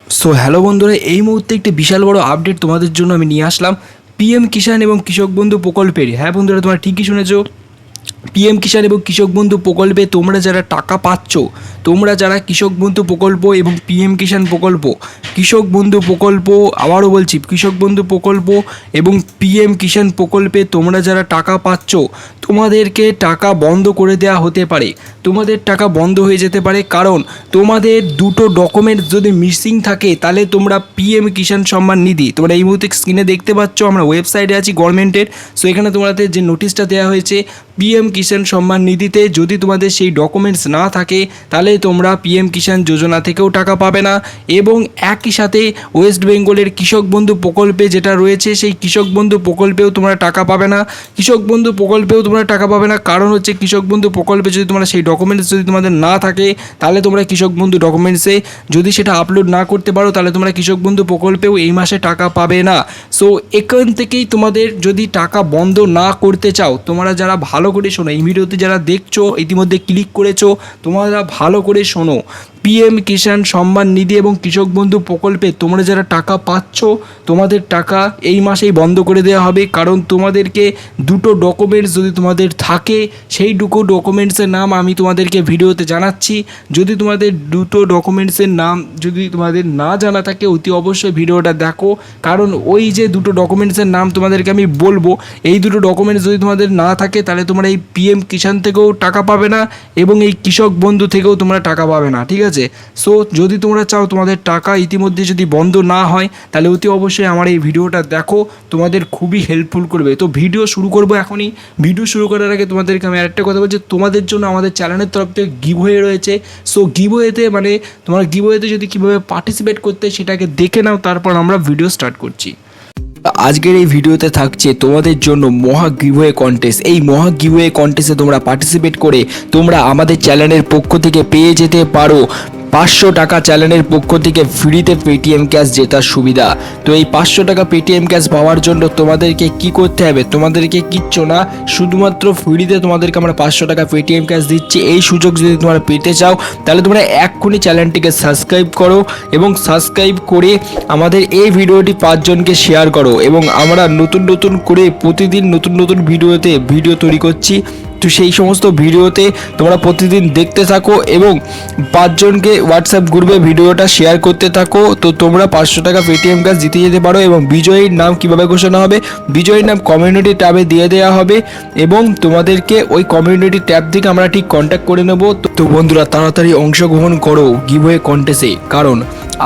So hello বন্ধুরা, এই মুহূর্তে একটি বিশাল বড় আপডেট তোমাদের জন্য আমি নিয়ে আসলাম পিএম কিষাণ এবং কৃষক বন্ধু প্রকল্পের। হ্যাঁ বন্ধুরা, তোমরা ঠিকই শুনেছো। পিএম কিষাণ এবং কৃষক বন্ধু প্রকল্পে তোমরা যারা টাকা পাচ্ছ, তোমরা যারা কৃষক বন্ধু প্রকল্প এবং পিএম কিষাণ প্রকল্প, কৃষক বন্ধু প্রকল্প, আবারও বলছি, কৃষক বন্ধু প্রকল্প এবং পিএম কিষাণ প্রকল্পে তোমরা যারা টাকা পাচ্ছ, তোমাদেরকে টাকা বন্ধ করে দেওয়া হতে পারে। তোমাদের টাকা বন্ধ হয়ে যেতে পারে, কারণ তোমাদের দুটো ডকুমেন্টস যদি মিসিং থাকে, তাহলে তোমরা পিএম কিষাণ সম্মান নিধি। তোমরা এই মুহূর্তে স্ক্রিনে দেখতে পাচ্ছ, আমরা ওয়েবসাইটে আছি গভর্নমেন্টের সো এখানে তোমাদের যে নোটিশটা দেওয়া হয়েছে পিএম কিষাণ সম্মান নিধিতে যদি তোমাদের সেই ডকুমেন্টস না থাকে, তাহলে তোমরা পিএম কিষাণ যোজনা থেকেও টাকা পাবে না। এবং একই সাথে ওয়েস্ট বেঙ্গলের কৃষক বন্ধু প্রকল্পে যেটা রয়েছে, সেই কৃষক বন্ধু প্রকল্পেও তোমরা টাকা পাবে না। কৃষক বন্ধু প্রকল্পেও তোমরা টাকা পাবে না। কারণ হচ্ছে কৃষক বন্ধু প্রকল্পে যদি তোমরা সেই ডকুমেন্টস যদি তোমাদের না থাকে, তাহলে তোমরা কৃষক বন্ধু ডকুমেন্টসে যদি সেটা আপলোড না করতে পারো, তাহলে তোমরা কৃষক বন্ধু প্রকল্পেও এই মাসে টাকা পাবে না। সো এখান থেকেই তোমাদের যদি টাকা বন্ধ না করতে চাও, তোমরা যারা ভালো করে শোনো, এই ভিডিওতে যারা দেখছ, ইতিমধ্যে ক্লিক করেছ, তোমরা ভালো করে শোনো। পিএম কিষাণ সম্মান নিধি এবং কৃষক বন্ধু প্রকল্পে তোমরা যারা টাকা পাচ্ছ, তোমাদের টাকা এই মাসেই বন্ধ করে দেওয়া হবে। কারণ তোমাদেরকে দুটো ডকুমেন্টস যদি তোমাদের থাকে, সেই দুটো ডকুমেন্টসের নাম আমি তোমাদেরকে ভিডিওতে জানাচ্ছি। যদি তোমাদের দুটো ডকুমেন্টসের নাম যদি তোমাদের না জানা থাকে, অতি অবশ্যই ভিডিওটা দেখো। কারণ ওই যে দুটো ডকুমেন্টসের নাম তোমাদেরকে আমি বলব, এই দুটো ডকুমেন্টস যদি তোমাদের না থাকে, তাহলে তোমরা এই পিএম কিষাণ থেকেও টাকা পাবে না এবং এই কৃষক বন্ধু থেকেও তোমরা টাকা পাবে না, ঠিক আছে? সো যদি তোমরা চাও তোমাদের টাকা ইতিমধ্যে যদি বন্ধ না হয়, তাহলে অতি অবশ্যই আমার এই ভিডিওটা দেখো, তোমাদের খুবই হেল্পফুল করবে। তো ভিডিও শুরু করব এখনই। ভিডিও শুরু করার আগে তোমাদেরকে আমি আরেকটা কথা বলছি তোমাদের জন্য আমাদের চ্যানেলের তরফ থেকে গিভওয়ে রয়েছে। সো গিভওয়েতে মানে তোমরা গিভওয়েতে যদি কীভাবে পার্টিসিপেট করতে সেটাকে দেখে নাও, তারপর আমরা ভিডিও স্টার্ট করছি। আজকের এই ভিডিওতে থাকছে তোমাদের জন্য মহা গিভওয়ে কন্টেস্ট এই মহা গিভওয়ে কন্টেস্টে তোমরা পার্টিসিপেট করে তোমরা আমাদের চ্যানেলের পক্ষ থেকে পেয়ে যেতে পারো। পাঁচশো টাকা চ্যানেলের পক্ষ থেকে ফ্রিতে পেটিএম ক্যাশ জেতার সুবিধা। তো এই পাঁচশো টাকা পেটিএম ক্যাশ পাওয়ার জন্য তোমাদেরকে কি করতে হবে? তোমাদেরকে কিচ্ছু না, শুধুমাত্র ফ্রিতে তোমাদেরকে আমরা পাঁচশো টাকা পেটিএম ক্যাশ দিচ্ছি। এই সুযোগ যদি তোমরা পেতে চাও, তাহলে তোমরা এক্ষুনি চ্যানেলটিকে সাবস্ক্রাইব করো এবং সাবস্ক্রাইব করে আমাদের এই ভিডিওটি পাঁচজনকে শেয়ার করো এবং আমরা নতুন নতুন করে প্রতিদিন নতুন নতুন ভিডিওতে ভিডিও তৈরি করছি। তো সেই সমস্ত ভিডিওতে তোমরা প্রতিদিন দেখতে থাকো এবং পাঁচজনকে হোয়াটসঅ্যাপ গ্রুপে ভিডিওটা শেয়ার করতে থাকো। তো তোমরা পাঁচশো টাকা পেটিএম কাজ জিতে যেতে পারো এবং বিজয়ীর নাম কীভাবে ঘোষণা হবে? বিজয়ীর নাম কমিউনিটি ট্যাবে দিয়ে দেওয়া হবে এবং তোমাদেরকে ওই কমিউনিটি ট্যাব থেকে আমরা ঠিক কন্ট্যাক্ট করে নেব। তো বন্ধুরা, তাড়াতাড়ি অংশগ্রহণ করো গিভওয়ে কন্টেস্টে কারণ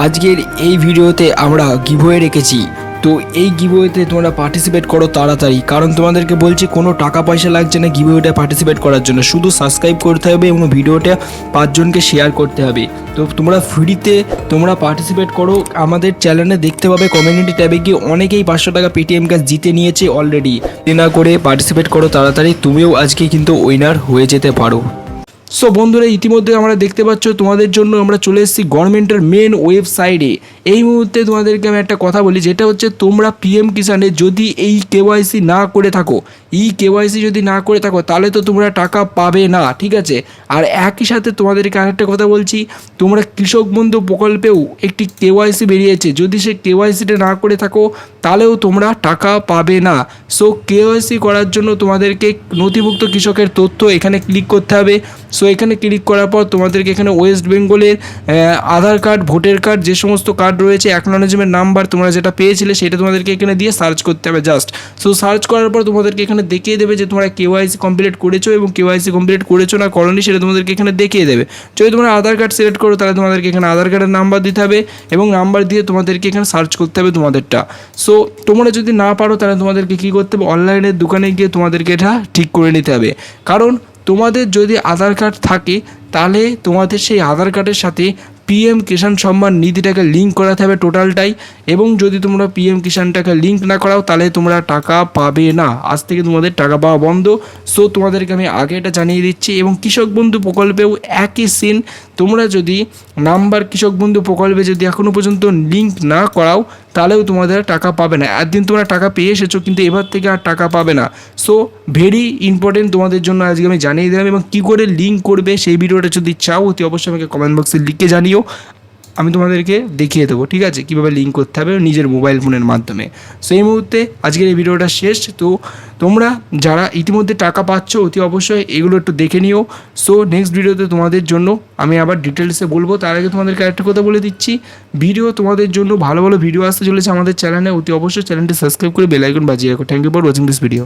আজকের এই ভিডিওতে আমরা গিভওয়ে রেখেছি। তো এই গিভওয়েতে তোমরা পার্টিসিপেট করো তাড়াতাড়ি। কারণ তোমাদেরকে বলছি, কোনো টাকা পয়সা লাগছে না গিভওয়েটা পার্টিসিপেট করার জন্য। শুধু সাবস্ক্রাইব করতে হবে এবং ভিডিওটা পাঁচজনকে শেয়ার করতে হবে। তো তোমরা ফ্রিতে তোমরা পার্টিসিপেট করো। আমাদের চ্যানেলে দেখতে পাবে কমিউনিটি ট্যাবে গিয়ে অনেকেই পাঁচশো টাকা পেটিএম কাজ জিতে নিয়েছে অলরেডি তে না করে পার্টিসিপেট করো তাড়াতাড়ি। তুমিও আজকে কিন্তু উইনার হয়ে যেতে পারো। সো বন্ধুরা, ইতিমধ্যে আমরা দেখতে পাচ্ছ, তোমাদের জন্য আমরা চলে এসেছি গভর্নমেন্টের মেন ওয়েবসাইটে এই মুহূর্তে তোমাদেরকে আমি একটা কথা বলি, যেটা হচ্ছে তোমরা পিএম কিষানে যদি এই কেওয়াইসি না করে থাকো ই কেওয়াইসি যদি না করে থাকো, তাহলে তো তোমরা টাকা পাবে না, ঠিক আছে? আর একই সাথে তোমাদেরকে আরেকটা কথা বলছি, তোমরা কৃষক বন্ধু প্রকল্পেও একটি কেওয়াইসি বেরিয়েছে। যদি সে কেওয়াইসিটা না করে থাকো, তাহলেও তোমরা টাকা পাবে না। সো কেওয়াইসি করার জন্য তোমাদেরকে নথিভুক্ত কৃষকের তথ্য এখানে ক্লিক করতে হবে। সো এখানে ক্লিক করার পর তোমাদেরকে এখানে ওয়েস্ট বেঙ্গলের আধার কার্ড ভোটার কার্ড যে সমস্ত কার্ড রয়েছে অ্যাকনোলজমেন্ট নাম্বার তোমরা যেটা পেয়েছিলে সেটা তোমাদেরকে এখানে দিয়ে সার্চ করতে হবে জাস্ট সো সার্চ করার পর তোমাদেরকে এখানে দেখিয়ে দেবে যে তোমরা কেওয়াইসি কমপ্লিট করেছ এবং কেওয়াইসি কমপ্লিট করেছ না করনি সেটা তোমাদেরকে এখানে দেখিয়ে দেবে। যদি তোমরা আধার কার্ড সিলেক্ট করো তাহলে তোমাদেরকে এখানে আধার কার্ডের নাম্বার দিতে হবে এবং নাম্বার দিয়ে তোমাদেরকে এখানে সার্চ করতে হবে তোমাদেরটা। সো তোমরা যদি না পারো তাহলে তোমাদেরকে কী করতে হবে? অনলাইনের দোকানে গিয়ে তোমাদেরকে এটা ঠিক করে নিতে হবে। কারণ তোমাদের যদি আধার কার্ড থাকে তাহলে তোমাদের সেই আধার কার্ডের সাথে পিএম কিষাণ সম্মান নিধিটাকে লিঙ্ক করাতে হবে টোটালটাই এবং যদি তোমরা পিএম কিষাণটাকে লিঙ্ক না করাও, তাহলে তোমরা টাকা পাবে না। আজ থেকে তোমাদের টাকা পাওয়া বন্ধ। সো তোমাদেরকে আমি আগে এটা জানিয়ে দিচ্ছি, এবং কৃষক বন্ধু প্রকল্পেও একই সিন তোমরা যদি নাম্বার কৃষক বন্ধু প্রকল্পে যদি এখনও পর্যন্ত লিঙ্ক না করাও, তাহলেও তোমাদের টাকা পাবে না। একদিন তোমরা টাকা পেয়ে এসেছ, কিন্তু এবার থেকে আর টাকা পাবে না। সো ভেরি ইম্পর্টেন্ট তোমাদের জন্য আজকে আমি জানিয়ে দিলাম, এবং কী করে লিঙ্ক করবে সেই ভিডিওটা যদি চাও, অতি অবশ্যই আমাকে কমেন্ট বক্সে লিখে জানিও। আমি তোমাদেরকে দেখিয়ে দেবো, ঠিক আছে? কীভাবে লিঙ্ক করতে হবে নিজের মোবাইল ফোনের মাধ্যমে। সেই মুহূর্তে আজকের এই ভিডিওটা শেষ। তো তোমরা যারা ইতিমধ্যে টাকা পাচ্ছ, অতি অবশ্যই এগুলো একটু দেখে নিও। সো নেক্সট ভিডিওতে তোমাদের জন্য আমি আবার ডিটেলসে বলব। তার আগে তোমাদেরকে একটা কথা বলে দিচ্ছি। ভিডিও তোমাদের জন্য ভালো ভালো ভিডিও আসতে চলেছে আমাদের চ্যানেলে অতি অবশ্যই চ্যানেলটি সাবস্ক্রাইব করে বেল আইকন বাজিয়ে রাখো। Thank you for watching this video